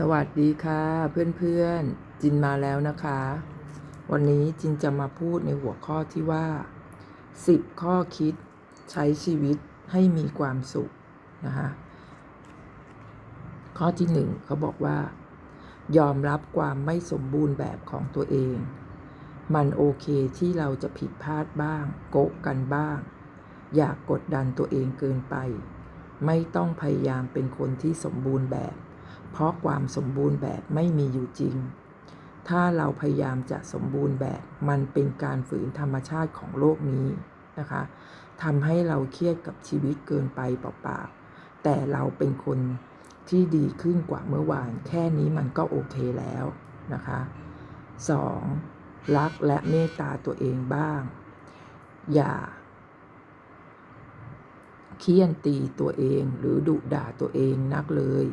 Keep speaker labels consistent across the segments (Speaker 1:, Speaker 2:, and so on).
Speaker 1: สวัสดีค่ะเพื่อนๆ จินมาแล้วนะคะ วันนี้จินจะมาพูดในหัวข้อที่ว่า 10 ข้อคิดใช้ชีวิตให้มีความสุขนะคะข้อที่หนึ่งเขาบอกว่า ยอมรับความไม่สมบูรณ์แบบของตัวเอง มันโอเคที่เราจะผิดพลาดบ้าง โกะกันบ้าง อย่ากกดดันตัวเองเกินไป ไม่ต้องพยายามเป็นคนที่สมบูรณ์แบบ เพราะความสมบูรณ์แบบไม่มีอยู่จริง ถ้าเราพยายามจะสมบูรณ์แบบมันเป็นการฝืนธรรมชาติของโลกนี้นะคะทำให้เราเครียดกับชีวิตเกินไปเปล่าๆ แต่เราเป็นคนที่ดีขึ้นกว่าเมื่อวาน แค่นี้มันก็โอเคแล้วนะคะ 2. รักและเมตตาตัวเองบ้าง อย่าเคี่ยนตีตัวเองหรือดุด่าตัวเองนักเลย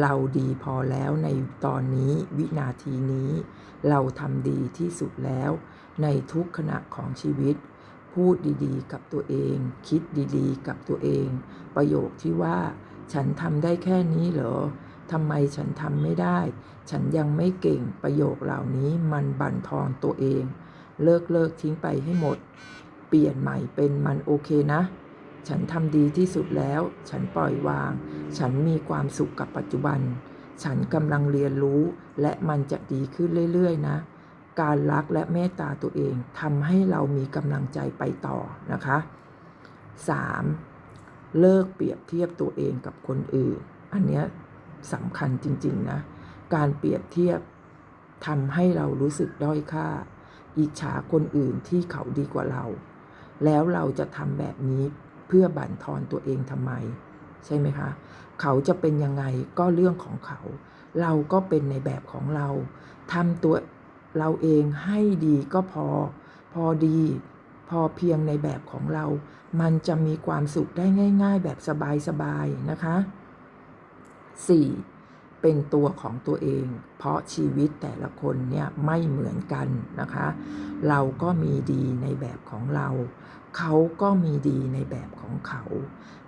Speaker 1: เราดีพอแล้วในตอนนี้วินาทีนี้ เราทำดีที่สุดแล้ว ในทุกขณะของชีวิต พูดดีๆ กับตัวเอง คิดดีๆ กับตัวเอง ประโยคที่ว่า ฉันทำได้แค่นี้เหรอทำไมฉันทำไม่ได้ ฉันยังไม่เก่งประโยคเหล่านี้มันบั่นทอนตัวเอง เลิกเลิกทิ้งไปให้หมด เปลี่ยนใหม่เป็นมันโอเคนะ ฉันทำดีที่สุดแล้ว ฉันปล่อยวาง ฉันมีความสุขกับปัจจุบัน ฉันกำลังเรียนรู้และมันจะดีขึ้นเรื่อยๆนะ การรักและเมตตาตัวเองทำให้เรามีกำลังใจไปต่อนะคะ 3. เลิกเปรียบเทียบตัวเองกับคนอื่น อันเนี้ยสำคัญจริงๆนะ การเปรียบเทียบทำให้เรารู้สึกด้อยค่า อิจฉาคนอื่นที่เขาดีกว่าเรา แล้วเราจะทำแบบนี้ เพื่อบั่นทอนตัวเองทำไม ใช่ไหมคะ เขาจะเป็นยังไงก็เรื่องของเขา เราก็เป็นในแบบของเราทำตัวเราเองให้ดีก็พอ พอดี พอเพียงในแบบของเรา มันจะมีความสุขได้ง่าย ๆ แบบสบายๆนะคะ 4. เป็นตัวของตัวเอง เพราะชีวิตแต่ละคนเนี่ยไม่เหมือนกันนะคะ เราก็มีดีในแบบของเรา เขาก็มีดีในแบบของเขา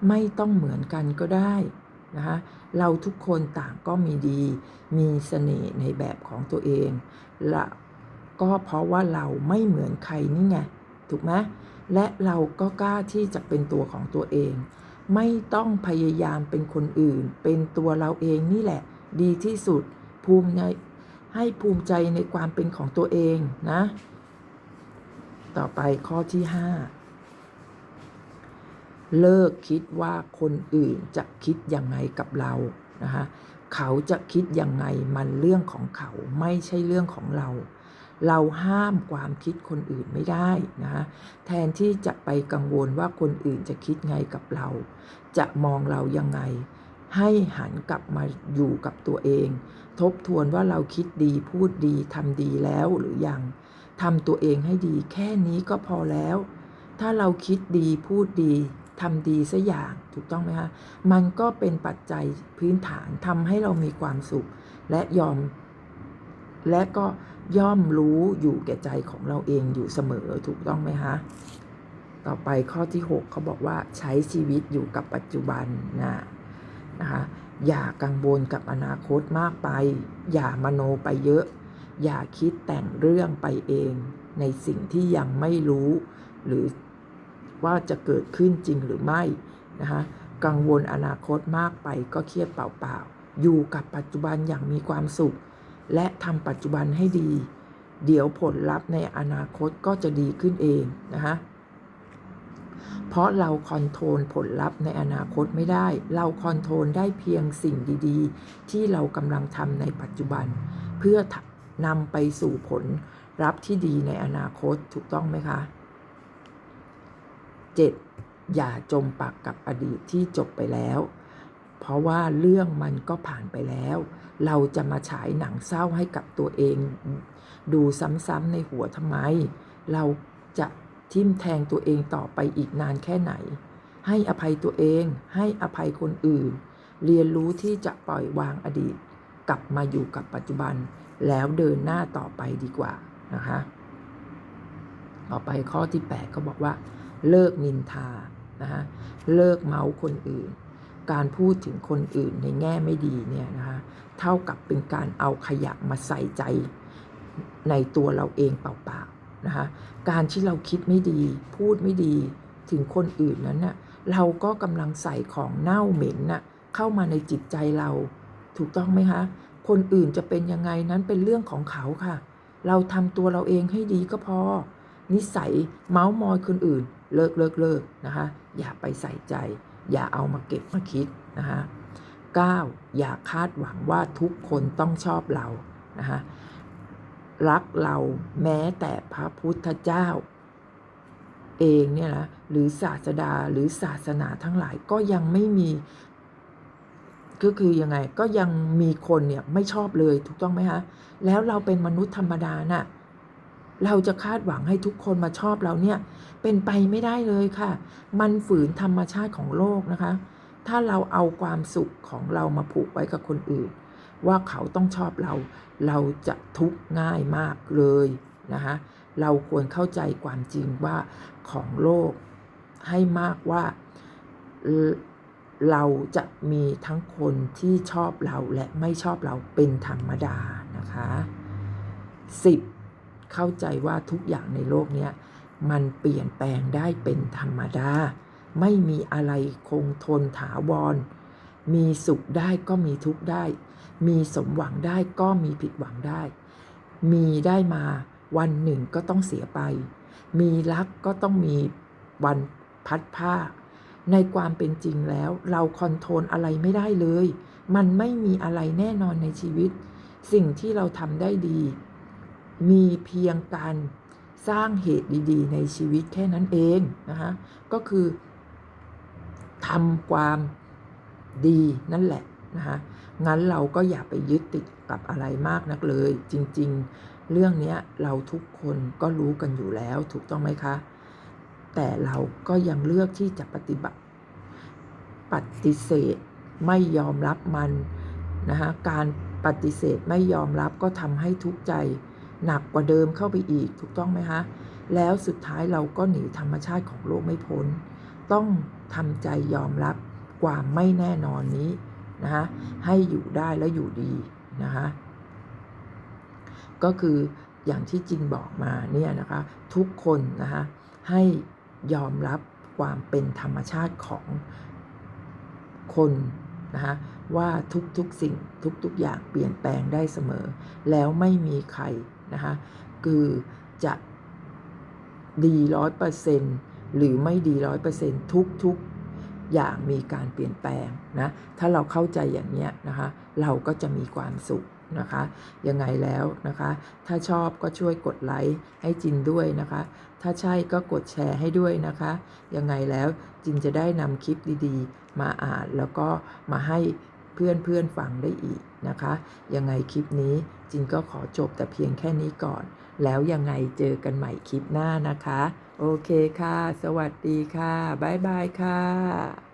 Speaker 1: ไม่ต้องเหมือนกันก็ได้นะคะเราทุกคนต่างก็มีดี มีเสน่ห์ในแบบของตัวเองและก็เพราะว่าเราไม่เหมือนใครนี่ไงถูกไหมและเราก็กล้าที่จะเป็นตัวของตัวเอง ไม่ต้องพยายามเป็นคนอื่น เป็นตัวเราเองนี่แหละ ดีที่สุด ภูมิในให้ภูมิใจในความเป็นของตัวเองนะ ต่อไปข้อที่ 5 เลิกคิดว่าคนอื่นจะคิดยังไงกับเรานะคะเขาจะคิดยังไงมันเรื่องของเขาไม่ใช่เรื่องของเรา เราห้ามความคิดคนอื่นไม่ได้นะแทนที่จะไปกังวลว่าคนอื่นจะคิดไงกับเรา จะมองเรายังไง ให้หันกลับมาอยู่กับตัวเอง ทบทวนว่าเราคิดดีพูดดีทำดีแล้วหรือยังทำตัวเองให้ดีแค่นี้ก็พอแล้ว ถ้าเราคิดดีพูดดีทำดีสัอย่างถูกต้องไหมคะมันก็เป็นปัจจัยพื้นฐานทำให้เรามีความสุข และยอม และก็ย่อมรู้อยู่แก่ใจของเราเองอยู่เสมอถูกต้องไหมคะต่อไปข้อที่ 6เขาบอกว่าใช้ชีวิตอยู่กับปัจจุบันนะ นะคะ อย่ากังวลกับอนาคตมากไป อย่ามโนไปเยอะ อย่าคิดแต่งเรื่องไปเอง ในสิ่งที่ยังไม่รู้ หรือว่าจะเกิดขึ้นจริงหรือไม่นะคะกังวลอนาคตมากไปก็เครียดเปล่าๆ อยู่กับปัจจุบันอย่างมีความสุข และทำปัจจุบันให้ดี เดี๋ยวผลลัพธ์ในอนาคตก็จะดีขึ้นเองนะคะ เพราะเราคอนโทรลผลลัพธ์ในอนาคตไม่ได้ เราคอนโทรลได้เพียงสิ่งดีๆ ที่เรากำลังทำในปัจจุบัน เพื่อนำไปสู่ผลลัพธ์ที่ดีในอนาคตถูกต้องไหมคะ 7. อย่าจมปักกับอดีตที่จบไปแล้ว เพราะว่าเรื่องมันก็ผ่านไปแล้ว เราจะมาฉายหนังเศร้าให้กับตัวเอง ดูซ้ำๆในหัวทำไม เราจะ ทิ่มแทงตัวเองต่อไปอีกนานแค่ไหน ให้อภัยตัวเอง ให้อภัยคนอื่น เรียนรู้ที่จะปล่อยวางอดีต กลับมาอยู่กับปัจจุบัน แล้วเดินหน้าต่อไปดีกว่านะคะต่อไปข้อที่ 8 ก็บอกว่า เลิกนินทานะคะเลิกเมาส์คนอื่น การพูดถึงคนอื่นในแง่ไม่ดีเนี่ยนะคะเท่ากับเป็นการเอาขยะมาใส่ใจในตัวเราเองเปล่าๆ นะคะการที่เราคิดไม่ดี พูดไม่ดีถึงคนอื่นนั้นน่ะเราก็กำลังใส่ของเน่าเหม็นน่ะเข้ามาในจิตใจเรา ถูกต้องไหมคะ คนอื่นจะเป็นยังไงนั้นเป็นเรื่องของเขาค่ะ เราทำตัวเราเองให้ดีก็พอ นิสัยเมาส์มอยคนอื่น เลิกเลิกเลิกนะคะ อย่าไปใส่ใจ อย่าเอามาเก็บมาคิดนะคะ 9. อย่าคาดหวังว่าทุกคนต้องชอบเรานะคะ รักเราแม้แต่พระพุทธเจ้า เองเนี่ยนะหรือศาสดาหรือศาสนาทั้งหลายก็ยังไม่มี ก็คือยังไงก็ยังมีคนเนี่ยไม่ชอบเลยถูกต้องไหมคะแล้วเราเป็นมนุษย์ธรรมดาน่ะเราจะคาดหวังให้ทุกคนมาชอบเราเนี่ย เป็นไปไม่ได้เลยค่ะ มันฝืนธรรมชาติของโลกนะคะ ถ้าเราเอาความสุขของเรามาผูกไว้กับคนอื่น ว่าเขาต้องชอบเรา เราจะทุกข์ง่ายมากเลยนะคะเราควรเข้าใจความจริงว่าของโลกให้มากว่าเราจะมีทั้งคนที่ชอบเราและไม่ชอบเราเป็นธรรมดานะคะ 10. เข้าใจว่าทุกอย่างในโลกเนี้ยมันเปลี่ยนแปลงได้เป็นธรรมดา ไม่มีอะไรคงทนถาวร มีสุขได้ก็มีทุกข์ได้ มีสมหวังได้ก็มีผิดหวังได้ มีได้มาวันหนึ่งก็ต้องเสียไป มีรักก็ต้องมีวันพัดผ้า ในความเป็นจริงแล้วเราคอนโทรลอะไรไม่ได้เลย มันไม่มีอะไรแน่นอนในชีวิต สิ่งที่เราทำได้ดี มีเพียงการสร้างเหตุดีๆ ในชีวิตแค่นั้นเองนะคะก็คือทำความดีนั่นแหละนะคะ งั้นเราก็อย่าไปยึดติดกับอะไรมากนักเลย จริงๆ เรื่องนี้เราทุกคนก็รู้กันอยู่แล้วถูกต้องไหมคะ แต่เราก็ยังเลือกที่จะปฏิบัติ ปฏิเสธไม่ยอมรับมันนะคะการปฏิเสธไม่ยอมรับก็ทำให้ทุกข์ใจหนักกว่าเดิมเข้าไปอีกถูกต้องไหมคะ แล้วสุดท้ายเราก็หนีธรรมชาติของโลกไม่พ้น ต้องทำใจยอมรับความไม่แน่นอนนี้ นะคะให้อยู่ได้และอยู่ดีนะคะก็คืออย่างที่จินบอกมาเนี่ยนะคะทุกคนนะคะให้ยอมรับความเป็นธรรมชาติของคนนะคะว่าทุกๆสิ่งทุกๆอย่างเปลี่ยนแปลงได้เสมอ แล้วไม่มีใครนะคะคือจะดีร้อยเปอร์เซ็นต์หรือไม่ดีร้อยเปอร์เซ็นต์ทุกๆ อย่างมีการเปลี่ยนแปลงนะ ถ้าเราเข้าใจอย่างนี้นะคะ เราก็จะมีความสุขนะคะ ยังไงแล้วนะคะ ถ้าชอบก็ช่วยกดไลค์ให้จินด้วยนะคะ ถ้าใช่ก็กดแชร์ให้ด้วยนะคะ ยังไงแล้วจินจะได้นำคลิปดีๆ มาอ่านแล้วก็มาให้ เพื่อนๆฟังได้อีกนะคะ ยังไงคลิปนี้จินก็ขอจบแต่เพียงแค่นี้ก่อน แล้วยังไงเจอกันใหม่คลิปหน้านะคะ โอเคค่ะ สวัสดีค่ะ บ๊ายบายค่ะ